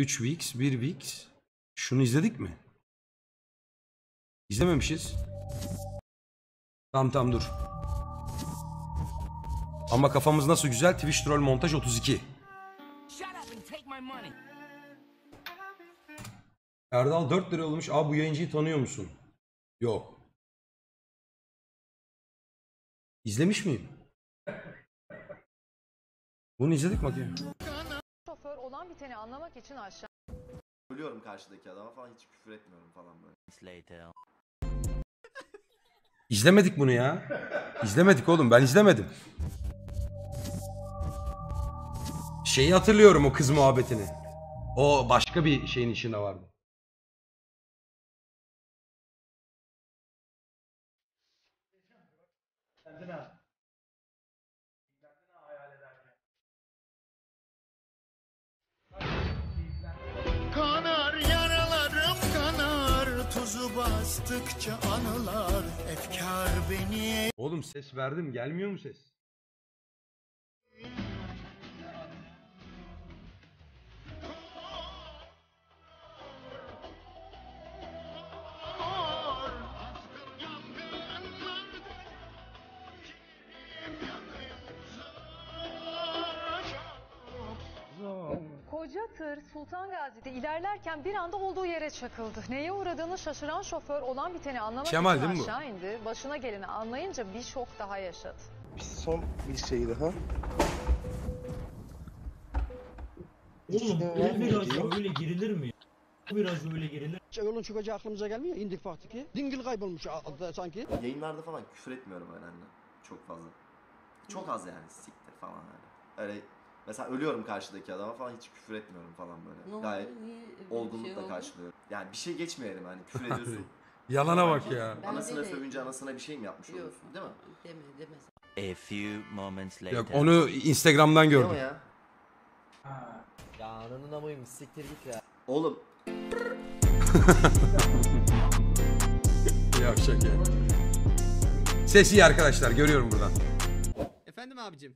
3 weeks, 1 weeks. Şunu izledik mi? İzlememişiz. Tamam tamam dur. Ama kafamız nasıl güzel? Twitch Troll Montaj 32. Shut up and take my money. Erdal 4 lira olmuş. Abi bu yayıncıyı tanıyor musun? Yok. İzlemiş miyim? Bunu izledik mi olan biteni anlamak için aşağı Ölüyorum karşıdaki adama falan hiç küfür etmiyorum falan böyle. İzlemedik bunu ya. İzlemedik oğlum ben izlemedim. Şeyi hatırlıyorum o kız muhabbetini. O başka bir şeyin içinde vardı. Bastıkça anılar Efkar beni Oğlum ses verdim gelmiyor mu ses? Koca tır Sultan Gazi'de ilerlerken bir anda olduğu yere çakıldı. Neye uğradığını şaşıran şoför olan biteni anlamak Kemal için mi bu? aşağı indi. Başına geleni anlayınca bir şok daha yaşadı. Son bir şey daha. Oğlum o viraja öyle girilir mi? Viraja öyle girilir Yolun çıkacağı aklımıza gelmiyor. İndik baktık ki. Dingil kaybolmuş sanki. Yayınlarda falan küfür etmiyorum önemli. Çok fazla. Çok az yani siktir falan. Öyle mesela ölüyorum karşıdaki adama falan hiç küfür etmiyorum falan böyle. Gayet olgunlukla karşılıyorum. Yani bir şey geçmeyelim hani küfür ediyorsun. Yalana bak ya. Anasına sövünce anasına bir şey mi yapmış oluyorsun değil mi? Deme deme. A few moments later. Yok onu Instagram'dan Değil mi gördüm. ya? Ya ananın amayım siktir git ya. Oğlum Yavşak ya. Ses iyi arkadaşlar görüyorum buradan. Efendim abicim.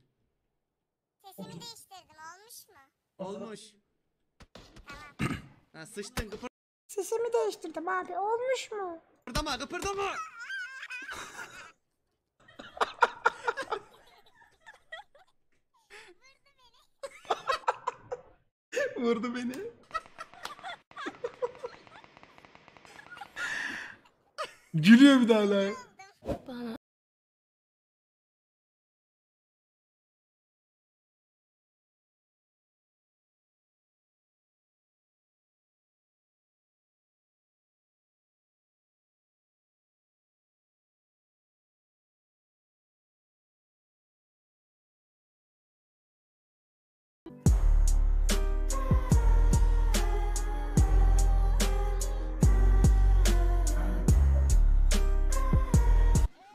Sesimi değiştirdim olmuş mu? Olmuş. ha, sıçtın Sesimi değiştirdim abi olmuş mu? kıpırdama kıpırdama. Vurdu beni. Gülüyor bir daha hala.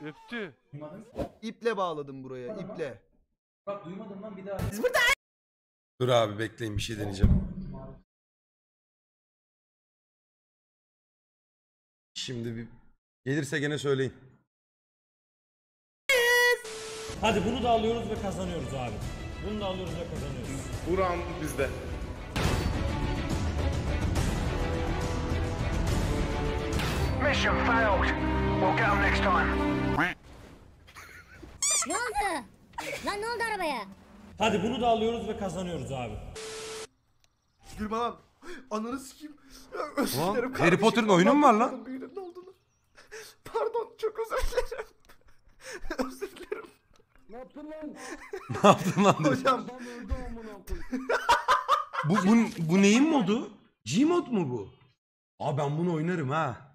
Öptü. İple bağladım buraya iple. Bak duymadım lan bir daha Dur abi bekleyin bir şey deneyeceğim. Şimdi bir gelirse gene söyleyin. Hadi bunu da alıyoruz ve kazanıyoruz abi Bunu da alıyoruz ve kazanıyoruz Buram bizde. Mission failed. We'll get 'em next time. Ne oldu? Lan ne oldu arabaya? Hadi bunu da alıyoruz ve kazanıyoruz abi gülme lan. Ananı sikeyim. Ulan Harry Potter'ın oyunu mu var lan? Ne. Pardon çok özür dilerim. özür dilerim. ne yaptın lan? Hocam Bu, bu, bu neyin modu? G-mod mu bu? Aa ben bunu oynarım ha.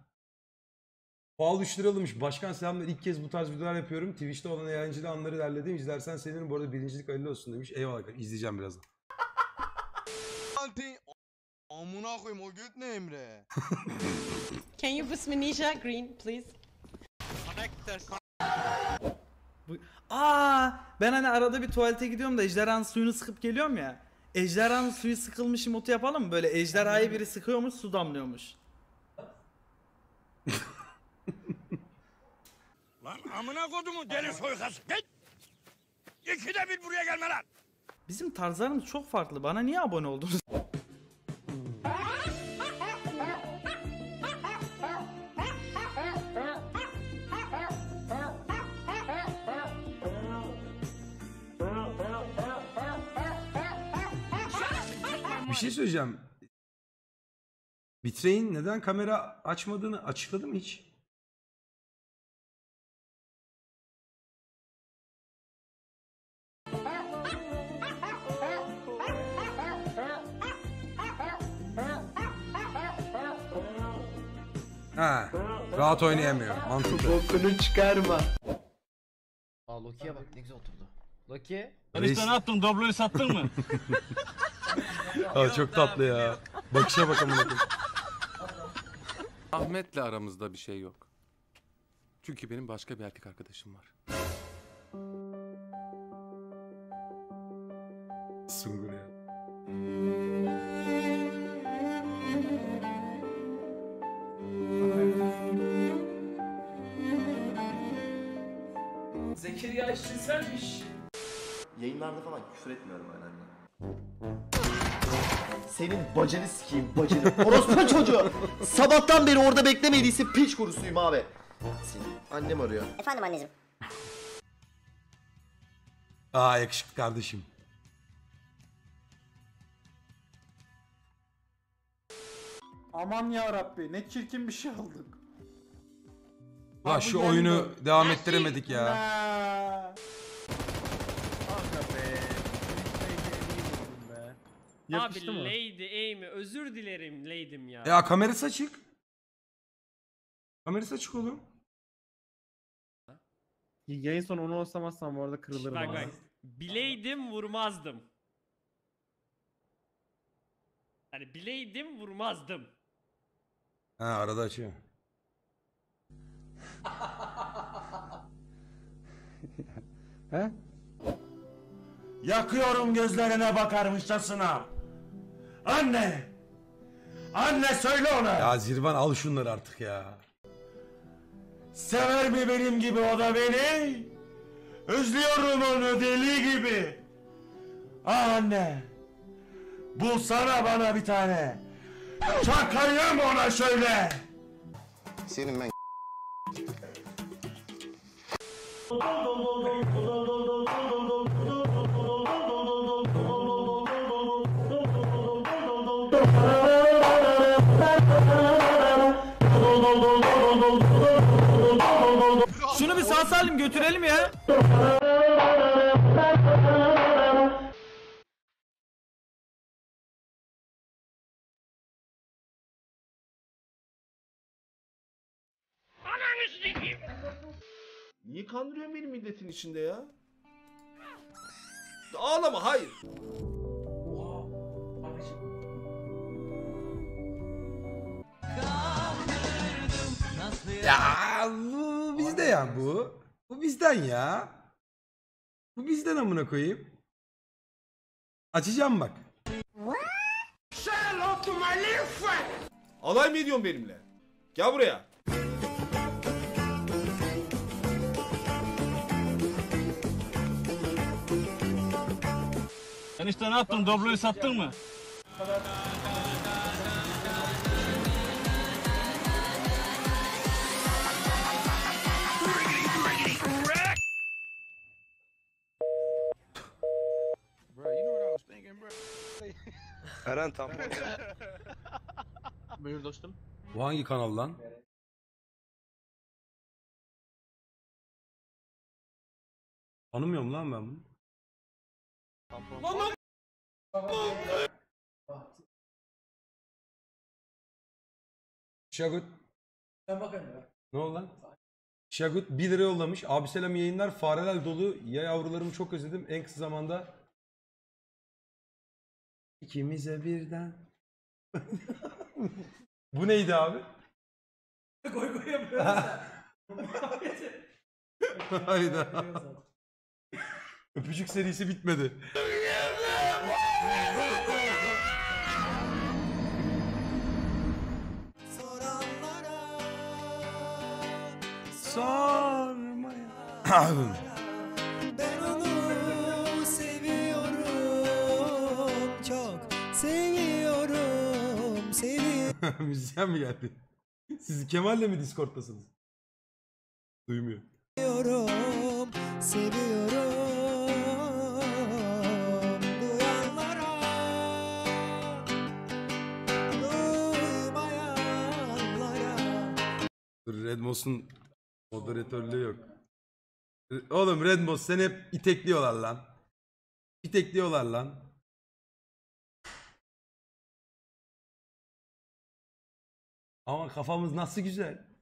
Pahalı 3 lira alınmış. Başkan selamlar. İlk kez bu tarz videolar yapıyorum. Twitch'te olan eğlenceli anları derledim. İzlersen sevinirim. Bu arada birincilik hayırlı olsun demiş. Eyvallah. İzleyeceğim birazdan. Amına koyayım o göt ne Emre? Can you boost Manisha green please? Aa, ben hani arada bir tuvalete gidiyorum da ejderhanın suyunu sıkıp geliyorum ya. Ejderhanın suyu sıkılmış emotu yapalım mı? Böyle ejderhayı biri sıkıyormuş su damlıyormuş. Lan amına kodumu deli soykası git. İkide bir buraya gelme lan. Bizim tarzlarımız çok farklı. Bana niye abone oldunuz? Bir şey söyleyeceğim. Bitray'in neden kamera açmadığını açıkladı mı hiç? Ha, rahat oynayamıyor. Mantıklı. Bokunu çıkarma. Aa Loki'ye bak ne güzel oturdu. Loki. Reis- yaptın? Dobloyu sattın mı? Aa, çok tatlı ya. Bakışa bak amına. Ahmet'le aramızda bir şey yok. Çünkü benim başka bir erkek arkadaşım var. Sungur ya. Zekeriya işinselmiş. Yayınlarda falan küfür etmiyorum öyle anne. Senin bacını sikeyim bacını. Orospu çocuğu. Sabahtan beri orada beklemediyse piç kurusuyum abi. Senin annem arıyor. Efendim anneciğim. Aa yakışıklı kardeşim. Aman ya Rabbi ne çirkin bir şey aldık. Lan şu oyunu devam ettiremedik ya. Abi Lady Amy özür dilerim Lady'm ya. Ya kamerası açık. Kamerası açık oğlum. Yayın sonu onu olsamazsam bu arada kırılırım. Bak bak. Bileydim vurmazdım. Hani bileydim vurmazdım. Ha arada açıyor. Yakıyorum gözlerine bakarmışçasına. Anne! Anne söyle ona! Ya Zirvan al şunları artık ya. Sever mi benim gibi o da beni? Özlüyorum onu deli gibi. Ah anne. Bulsana bana bir tane. Çakayım ona şöyle. Senin ben Şunu bir sağ salim götürelim ya. Niye kandırıyorsun beni milletin içinde ya? Ağlama hayır. Ya bu bizde ya bu. Bu bizden ya. Bu bizden amına koyayım. Açacağım bak. Alay mı ediyorsun benimle? Gel buraya. Enişte ne yaptın? Dobloyu sattın mı? Eren tam. Buyur dostum. Bu hangi kanal lan? Tanımıyorum lan ben bunu. Şagut. Ne oldu lan? Şagut 1 lira yollamış. Abi selam yayınlar. Fareler dolu. Ya yavrularımı çok özledim. En kısa zamanda. İkimize birden. Bu neydi abi? Koy koy yapıyoruz Hayda. Öpücük serisi bitmedi. Sormaya. Ben onu seviyorum çok seviyorum seviyorum. Müzisyen mi geldi? Siz Kemal'le mi Discord'tasınız? Duymuyor. Seviyorum, seviyorum Redmos'un moderatörlüğü yok. Oğlum Redmos seni hep itekliyorlar lan. İtekliyorlar lan. Ama kafamız nasıl güzel.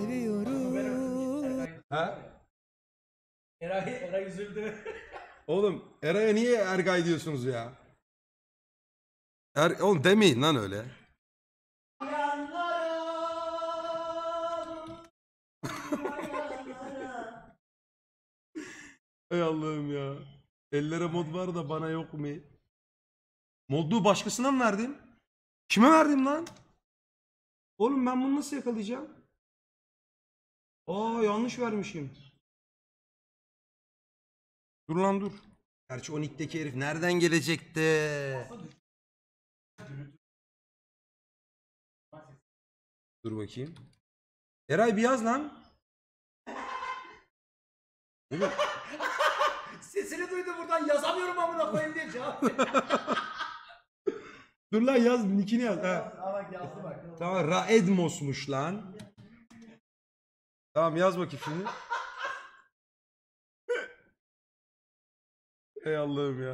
Seviyorum Ha? Eray, Eray üzüldü. Oğlum Eray'a niye Ergay diyorsunuz ya? Er, oğlum demeyin lan öyle. Ey Allah'ım ya. Ellere mod var da bana yok mu? Modu başkasına mı verdim? Kime verdim lan? Oğlum ben bunu nasıl yakalayacağım? Aa yanlış vermişim. Dur lan dur. Gerçi o nick'teki herif nereden gelecekti? Dur bakayım. Eray bir yaz lan. Sesini duydu buradan yazamıyorum amına koyayım diye cevap. dur lan yaz nickini yaz. Ha. Yazdı bak. Tamam Raedmos'muş lan. Tamam yaz bakayım şimdi. Ey Allah'ım ya.